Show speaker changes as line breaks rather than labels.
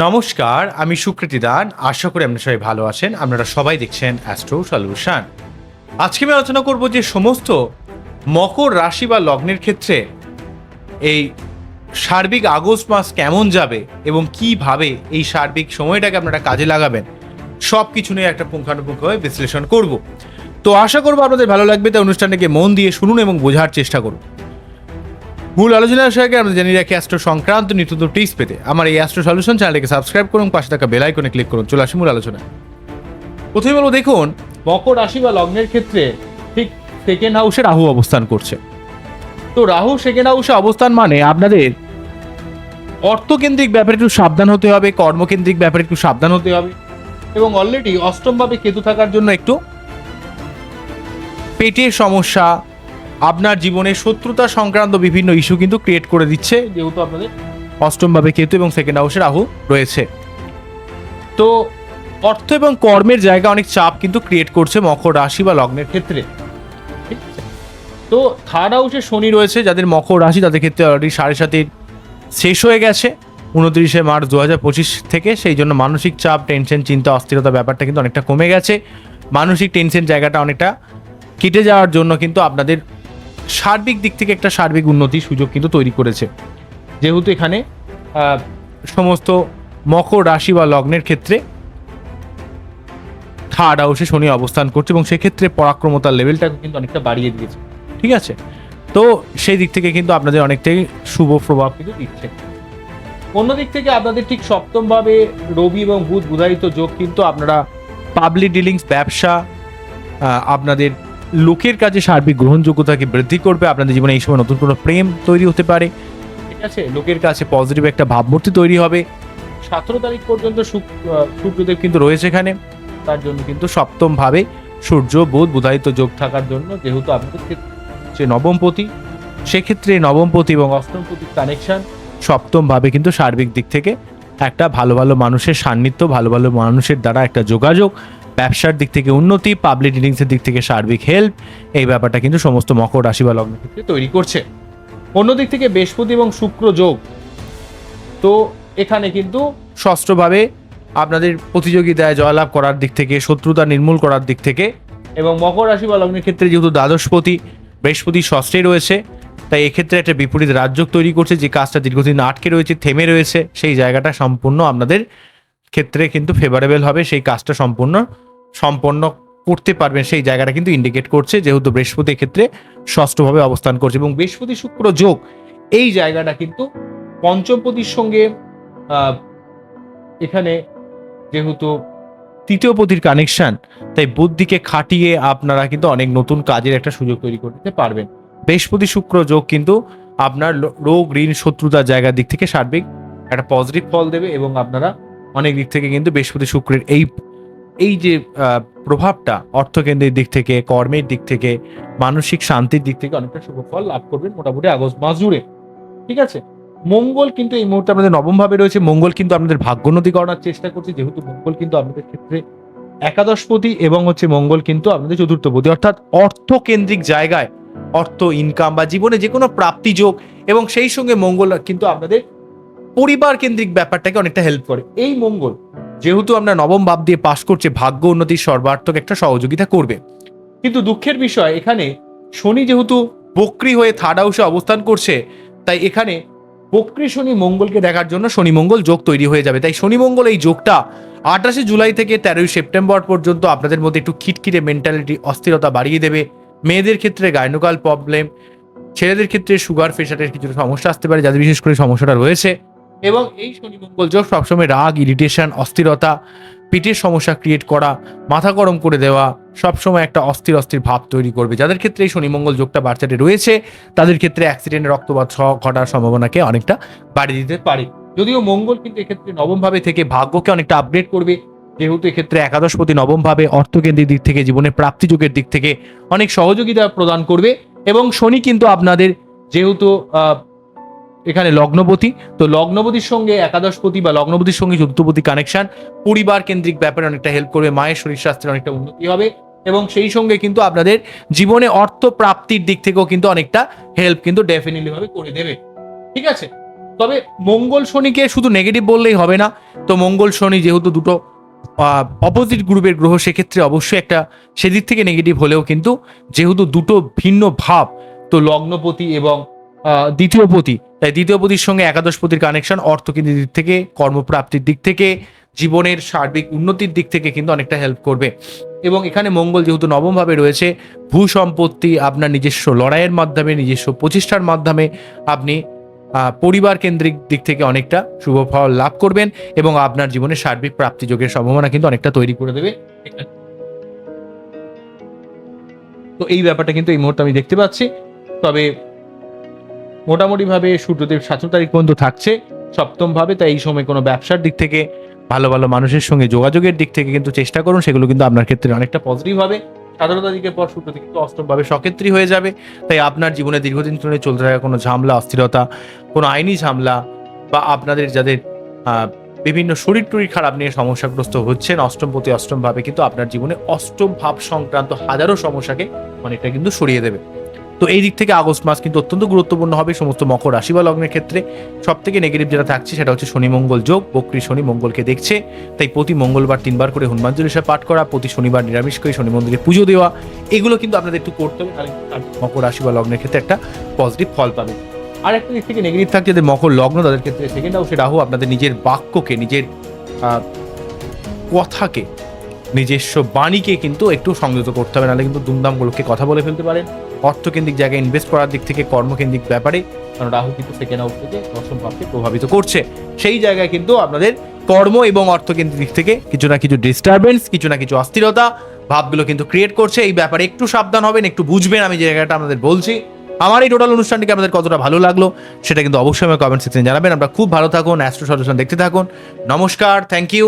নমস্কার, আমি সুকৃতি দান। আশা করি আপনারা সবাই ভালো আছেন। আপনারা সবাই দেখছেন অ্যাস্ট্রো সলিউশন আজকে আমি আলোচনা করব যে সমস্ত মকর রাশি বা লগ্নের ক্ষেত্রে এই সার্বিক আগস্ট মাস কেমন যাবে এবং কীভাবে এই সার্বিক সময়টাকে আপনারা কাজে লাগাবেন সব কিছু নিয়ে একটা পুঙ্খানুপুঙ্খভাবে বিশ্লেষণ করব। তো আশা করব আপনাদের ভালো লাগবে, তাই অনুষ্ঠানটাকে মন দিয়ে শুনুন এবং বোঝার চেষ্টা করুন। মূল আলোচনা আসার আগে আমরা জানিয়ে রাখি অ্যাস্ট্রো সংক্রান্ত নিত্য টিপস পেতে। আমার এই অ্যাস্ট্রো সলিউশন চ্যানেলকে সাবস্ক্রাইব করুন, পাশে থাকা বেল আইকনে ক্লিক করুন। চলে আসি মূল আলোচনা প্রথমে বলব, দেখুন, মকর রাশি বা লগ্নের ক্ষেত্রে ঠিক সেকেন্ড হাউসে রাহু অবস্থান করছে। তো রাহু সেকেন্ড হাউসে অবস্থান মানে আপনাদের অর্থকেন্দ্রিক ব্যাপারে একটু সাবধান হতে হবে, কর্মকেন্দ্রিক ব্যাপারে একটু সাবধান হতে হবে এবং অলরেডি অষ্টমভাবে কেতু থাকার জন্য একটু পেটের সমস্যা আপনার জীবনে শত্রুতা সংক্রান্ত বিভিন্ন ইস্যু কিন্তু ক্রিয়েট করে দিচ্ছে, যেহেতু আপনাদের অষ্টমভাবে কেতু এবং সেকেন্ড হাউসে রাহু রয়েছে। তো অর্থ এবং কর্মের জায়গা অনেক চাপ কিন্তু ক্রিয়েট করছে মকর রাশি বা লগ্নের ক্ষেত্রে। ঠিক? তো থার্ড হাউসে শনি রয়েছে, যাদের মকর রাশি তাদের ক্ষেত্রে অলরেডি সাড়ে সাতের শেষ হয়ে গেছে, উনত্রিশে মার্চ দু হাজার পঁচিশ থেকে, সেই জন্য মানসিক চাপ টেনশন চিন্তা, অস্থিরতা ব্যাপারটা কিন্তু অনেকটা কমে গেছে। মানসিক টেনশন জায়গাটা অনেকটা কেটে যাওয়ার জন্য কিন্তু আপনাদের সার্বিক দিক থেকে একটা সার্বিক উন্নতির সুযোগ কিন্তু তৈরি করেছে। যেহেতু এখানে সমস্ত মকর রাশি বা লগ্নের ক্ষেত্রে থার্ড হাউসে শনি অবস্থান করছে এবং সেক্ষেত্রে পরাক্রমতার লেভেলটাকে কিন্তু অনেকটা বাড়িয়ে দিয়েছে। ঠিক আছে? তো সেই দিক থেকে কিন্তু আপনাদের অনেকটাই শুভ প্রভাব কিন্তু দিচ্ছে। অন্য দিক থেকে আপনাদের ঠিক সপ্তমভাবে রবি এবং বুধ বুধায়িত যোগ কিন্তু আপনারা পাবলিক ডিলিংস, ব্যবসা আপনাদের লোকের কাছে সার্বিক গ্রহণযোগ্যতাকে বৃদ্ধি করবে। আপনাদের জীবনে এই সময় নতুন কোনো প্রেম তৈরি হতে পারে। ঠিক আছে? লোকের কাছে পজিটিভ একটা ভাবমূর্তি তৈরি হবে। সতেরো তারিখ পর্যন্ত সূর্যদেব কিন্তু রয়েছে এখানে। তার জন্য কিন্তু সপ্তম ভাবে সূর্য, বুধ বুধায়িত যোগ থাকার জন্য যেহেতু আপনাদের যে নবমপতি সেক্ষেত্রে নবমপতি এবং অষ্টমপতির কানেকশন সপ্তম ভাবে কিন্তু সার্বিক দিক থেকে একটা ভালো ভালো মানুষের সান্নিধ্য, ভালো ভালো মানুষের দ্বারা একটা যোগাযোগ, ব্যবসার দিক থেকে উন্নতি পাবলিক ডিলিংসের দিক থেকে সার্বিক হেল্প এই ব্যাপারটা কিন্তু সমস্ত মকর রাশি বা লগ্নের ক্ষেত্রে তৈরি করছে। অন্যদিক থেকে বৃহস্পতি এবং শুক্র যোগ। তো এখানে কিন্তু ষষ্ঠভাবে আপনাদের প্রতিযোগিতায় জয়লাভ করার দিক থেকে, শত্রুতা নির্মূল করার দিক থেকে এবং মকর রাশি বা লগ্নের ক্ষেত্রে যেহেতু দ্বাদশপতি, বৃহস্পতি ষষ্ঠে রয়েছে তাই এক্ষেত্রে একটা বিপরীত রাজ্য তৈরি করছে যে কাজটা দীর্ঘদিন আটকে রয়েছে, থেমে রয়েছে, সেই জায়গাটা সম্পূর্ণ আপনাদের ক্ষেত্রে কিন্তু ফেভারেবল হবে, সেই কাজটা সম্পূর্ণ, সম্পন্ন করতে পারবেন, সেই জায়গাটা কিন্তু ইন্ডিকেট করছে যেহেতু বৃহস্পতি ক্ষেত্রে ষষ্ঠভাবে অবস্থান করছে এবং বৃহস্পতি শুক্র যোগ, এই জায়গাটা কিন্তু পঞ্চমপতির সঙ্গে এখানে যেহেতু তৃতীয় পতির কানেকশন তাই বুদ্ধিকে খাটিয়ে আপনারা কিন্তু অনেক নতুন কাজের একটা সুযোগ তৈরি করতে পারবেন। বৃহস্পতি শুক্র যোগ কিন্তু আপনার রোগ, ঋণ, শত্রুতার জায়গার দিক থেকে সার্বিক একটা পজিটিভ ফল দেবে এবং আপনারা অনেক দিক থেকে কিন্তু বৃহস্পতি শুক্রের এই এই যে প্রভাবটা অর্থকেন্দ্রের দিক থেকে, কর্মের দিক থেকে, মানসিক শান্তির দিক থেকে অনেকটা শুভ ফল লাভ করবেন মোটামুটি আগস্ট মাস জুড়ে। ঠিক আছে? মঙ্গল কিন্তু এই মুহূর্তে আপনাদের নবম ভাবে রয়েছে। মঙ্গল কিন্তু আপনাদের ভাগ্যোন্নতি করার চেষ্টা করছে। যেহেতু মঙ্গল কিন্তু আপনাদের ক্ষেত্রে একাদশপতি এবং হচ্ছে মঙ্গল কিন্তু আপনাদের চতুর্থপতি অর্থাৎ অর্থকেন্দ্রিক জায়গায় অর্থ ইনকাম বা জীবনে যে কোনো প্রাপ্তি যোগ এবং সেই সঙ্গে মঙ্গল কিন্তু আপনাদের পরিবার কেন্দ্রিক ব্যাপারটাকে অনেকটা হেল্প করে। এই মঙ্গল, যেহেতু আমরা নবম ভাব দিয়ে পাশ করছে, ভাগ্য উন্নতির সর্বার্থক একটা সহযোগিতা করবে। কিন্তু দুঃখের বিষয়, এখানে শনি যেহেতু বক্রি হয়ে থার্ড হাউসে অবস্থান করছে, তাই এখানে বক্রি শনি মঙ্গলকে দেখার জন্য শনি মঙ্গল যোগ তৈরি হয়ে যাবে। তাই শনি মঙ্গল এই যোগটা আঠাশে জুলাই থেকে তেরোই সেপ্টেম্বর পর্যন্ত আপনাদের মধ্যে একটু খিটখিটে মেন্টালিটি অস্থিরতা বাড়িয়ে দেবে। মেয়েদের ক্ষেত্রে গাইনোকাল প্রবলেম, ছেলেদের ক্ষেত্রে সুগার, প্রেশারের কিছু সমস্যা আসতে পারে, যাদের বিশেষ করে সমস্যাটা রয়েছে। এবং এই শনি মঙ্গল যোগ সবসময় রাগ ইরিটেশন অস্থিরতা, পিঠের সমস্যা ক্রিয়েট করা, মাথা গরম করে দেওয়া, সবসময় একটা অস্থির অস্থির ভাব তৈরি করবে। যাদের ক্ষেত্রে এই শনি মঙ্গল যোগটা বাচ্চাটি রয়েছে, তাদের ক্ষেত্রে অ্যাক্সিডেন্ট রক্তপাত ঘটার সম্ভাবনাকে অনেকটা বাড়িয়ে দিতে পারে। যদিও মঙ্গল কিন্তু এক্ষেত্রে নবম ভাবে থেকে ভাগ্যকে অনেকটা আপগ্রেড করবে। যেহেতু এক্ষেত্রে একাদশপতি নবম ভাবে অর্থকেন্দ্রিক দিক থেকে জীবনের প্রাপ্তি যোগের দিক থেকে অনেক সহযোগিতা প্রদান করবে এবং শনি কিন্তু আপনাদের যেহেতু এখানে লগ্নপতি, তো লগ্নপতির সঙ্গে একাদশপতি বা লগ্নপতির সঙ্গে চতুর্থপতি কানেকশন পরিবার কেন্দ্রিক ব্যাপারে অনেকটা হেল্প করবে, মায়ের শরীর স্বাস্থ্যের অনেকটা উন্নতি হবে এবং সেই সঙ্গে কিন্তু আপনাদের জীবনে অর্থ প্রাপ্তির দিক থেকেও কিন্তু অনেকটা হেল্প কিন্তু ডেফিনেটলি ভাবে করে দেবে। ঠিক আছে? তবে মঙ্গল শনিকে শুধু নেগেটিভ বললেই হবে না। তো মঙ্গল শনি যেহেতু দুটো অপোজিট গ্রুপের গ্রহ সেক্ষেত্রে অবশ্যই একটা সেদিক থেকে নেগেটিভ হলেও কিন্তু যেহেতু দুটো ভিন্ন ভাব তো লগ্নপতি এবং আহ, দ্বিতীয় পতি তাই দ্বিতীয় পতির সঙ্গে একাদশ পতির কানেকশন অর্থকেন্দ্রের দিক থেকে কর্মপ্রাপ্তির দিক থেকে জীবনের সার্বিক উন্নতির দিক থেকে কিন্তু অনেকটা হেল্প করবে। এবং এখানে মঙ্গল যেহেতু নবমভাবে রয়েছে ভূ সম্পত্তি আপনার নিজস্ব লড়াইয়ের মাধ্যমে নিজস্ব প্রচেষ্টার মাধ্যমে আপনি পরিবার কেন্দ্রিক দিক থেকে অনেকটা শুভ ফল লাভ করবেন এবং আপনার জীবনে সার্বিক প্রাপ্তি যোগের সম্ভাবনা কিন্তু অনেকটা তৈরি করে দেবে। তো এই ব্যাপারটা কিন্তু এই মুহূর্তে আমি দেখতে পাচ্ছি। তবে মোটামুটিভাবে সূর্যদেব সতেরো তারিখ পর্যন্ত থাকছে। সপ্তম ভাবে তাই এই সময় কোনো ব্যবসার দিক থেকে, ভালো ভালো মানুষের সঙ্গে যোগাযোগের দিক থেকে কিন্তু চেষ্টা করুন, সেগুলো কিন্তু আপনার ক্ষেত্রে অনেকটা পজিটিভ হবে। সতেরো তারিখের পর সূর্য কিন্তু অষ্টমভাবে সক্ষেত্রী হয়ে যাবে। তাই আপনার জীবনে দীর্ঘদিন ধরে চলতে থাকা কোনো ঝামেলা, অস্থিরতা, কোনো আইনি ঝামেলা বা আপনাদের যাদের বিভিন্ন শরীর টরীর খারাপ নিয়ে সমস্যাগ্রস্ত হচ্ছেন অষ্টম প্রতি অষ্টমভাবে, কিন্তু আপনার জীবনে অষ্টম ভাব সংক্রান্ত হাজারো সমস্যাকে অনেকটা কিন্তু সরিয়ে দেবে। তো এই দিক থেকে আগস্ট মাস কিন্তু অত্যন্ত গুরুত্বপূর্ণ হবে। সমস্ত মকর রাশি বা লগ্নের ক্ষেত্রে সব থেকে নেগেটিভ যেটা থাকছে সেটা হচ্ছে শনি মঙ্গল যোগ, বক্রী শনি মঙ্গলকে দেখছে। তাই প্রতি মঙ্গলবার তিনবার করে হনুমান চল্লিশা পাঠ করা, প্রতি শনিবার নিরামিষ করে শনি মন্দিরে পুজো দেওয়া, এগুলো কিন্তু আপনাদের একটু করতে হবে, তাহলে মকর রাশি বা লগ্নের ক্ষেত্রে একটা পজিটিভ ফল পাবে। আর একটা দিক থেকে নেগেটিভ থাকছে যাদের মকর লগ্ন, তাদের ক্ষেত্রে সেকেন্ড হাউসে রাহু আপনাদের নিজের বাক্যকে, নিজের কথাকে নিজস্ব বাণীকে কিন্তু একটু সংযত করতে হবে, নাহলে কিন্তু দুমদামগুলোকে কথা বলে ফেলতে পারেন। অর্থকেন্দ্রিক জায়গায় ইনভেস্ট করার দিক থেকে কর্মকেন্দ্রিক ব্যাপারে কারণ রাহু কিন্তু সেকেন্ড হাউস থেকে দশম ভাবকে প্রভাবিত করছে। সেই জায়গায় কিন্তু আপনাদের কর্ম এবং অর্থকেন্দ্রিক দিক থেকে কিছু না কিছু ডিস্টারবেন্স কিছু না কিছু অস্থিরতা, ভাবগুলো কিন্তু ক্রিয়েট করছে। এই ব্যাপারে একটু সাবধান হবেন, একটু বুঝবেন, আমি যে জায়গাটা আপনাদের বলছি। আমার এই টোটাল অনুষ্ঠানটিকে আপনাদের কতটা ভালো লাগল, সেটা কিন্তু অবশ্যই আমার কমেন্ট সেকশনে জানাবেন। আপনারা খুব ভালো থাকুন অ্যাস্ট্রো সলিউশন দেখতে থাকুন। নমস্কার থ্যাংক ইউ